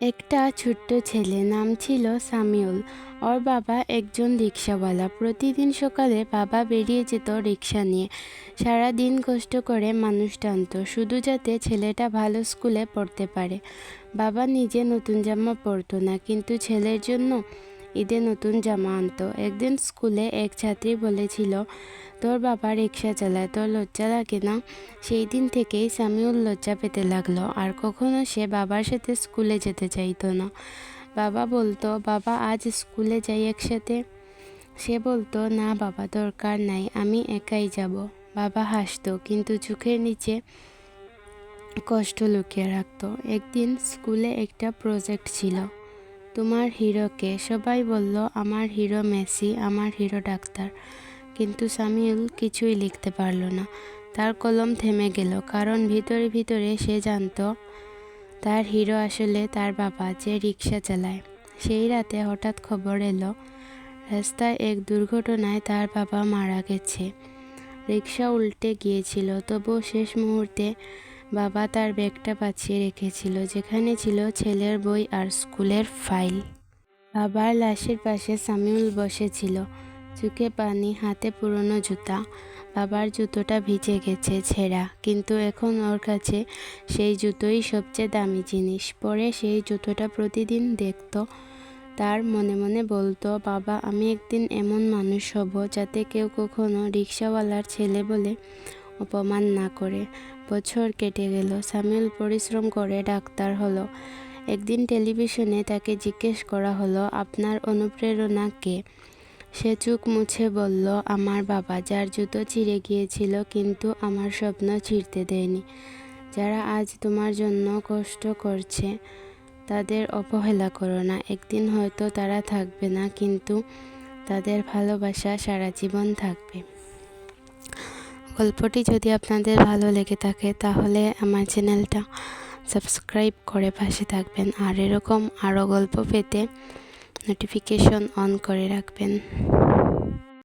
একটা ছোট্ট ছেলে নাম ছিল সামিউল। ওর বাবা একজন রিক্সাওয়ালা। প্রতিদিন সকালে বাবা বেরিয়ে যেত রিক্সা নিয়ে। সারা দিন কষ্ট করে মানুষ টানত, শুধু যাতে ছেলেটা ভালো স্কুলে পড়তে পারে। বাবা নিজে নতুন জামা পরতো না, কিন্তু ছেলের জন্য ঈদে নতুন জামা আনতো। একদিন স্কুলে এক ছাত্রী বলেছিল, তোর বাবা রিক্সা চালায়, তোর লজ্জা লাগে না? সেই দিন থেকেই সামিউল লজ্জা পেতে লাগল, আর কখনো সে বাবার সাথে স্কুলে যেতে চাইতো না। বাবা বলতো, বাবা, আজ স্কুলে যাই একসাথে? সে বলতো, না বাবা, দরকার নাই, আমি একাই যাব। বাবা হাসতো, কিন্তু চোখের নিচে কষ্ট লুকিয়ে রাখতো। একদিন স্কুলে একটা প্রজেক্ট ছিল। তোমার হিরোকে। সবাই বলল, আমার হিরো মেসি, আমার হিরো ডাক্তার। কিন্তু সামিউল কিছুই লিখতে পারল না। তার কলম থেমে গেল, কারণ ভিতরে ভিতরে সে জানতো তার হিরো আসলে তার বাবা যে রিক্সা চালায়। সেই রাতে হঠাৎ খবর এলো, রাস্তায় এক দুর্ঘটনায় তার বাবা মারা গেছে। রিক্সা উল্টে গিয়েছিল, তবুও শেষ মুহূর্তে বাবা তার ব্যাগটা বাঁচিয়ে রেখেছিল, যেখানে ছিল ছেলের বই আর স্কুলের ফাইল। বাবার লাশের পাশে সামিউল বসেছিল, চোখে পানি, হাতে পুরনো জুতা। বাবার জুতোটা ভিজে গেছে ছেঁড়া, কিন্তু এখন ওর কাছে সেই জুতোই সবচেয়ে দামি জিনিস। পরে সেই জুতোটা প্রতিদিন দেখতো, তার মনে মনে বলতো, বাবা, আমি একদিন এমন মানুষ হব যাতে কেউ কখনো রিক্সাওয়ালার ছেলে বলে অপমান না করে। বছর কেটে গেল। সামিউল পরিশ্রম করে ডাক্তার হলো। একদিন টেলিভিশনে তাকে জিজ্ঞেস করা হলো, আপনার অনুপ্রেরণা কে? সে চোখ মুছে বলল, আমার বাবা, যার জুতো ছিঁড়ে গিয়েছিল কিন্তু আমার স্বপ্ন ছিঁড়তে দেয়নি। যারা আজ তোমার জন্য কষ্ট করছে, তাদের অবহেলা করো না। একদিন হয়তো তারা থাকবে না কিন্তু তাদের ভালোবাসা সারা জীবন থাকবে। গল্পটি যদি আপনাদের ভালো লেগে থাকে, তাহলে আমার চ্যানেলটা সাবস্ক্রাইব করে পাশে থাকবেন। আর এরকম আরও গল্প পেতে নোটিফিকেশন অন করে রাখবেন।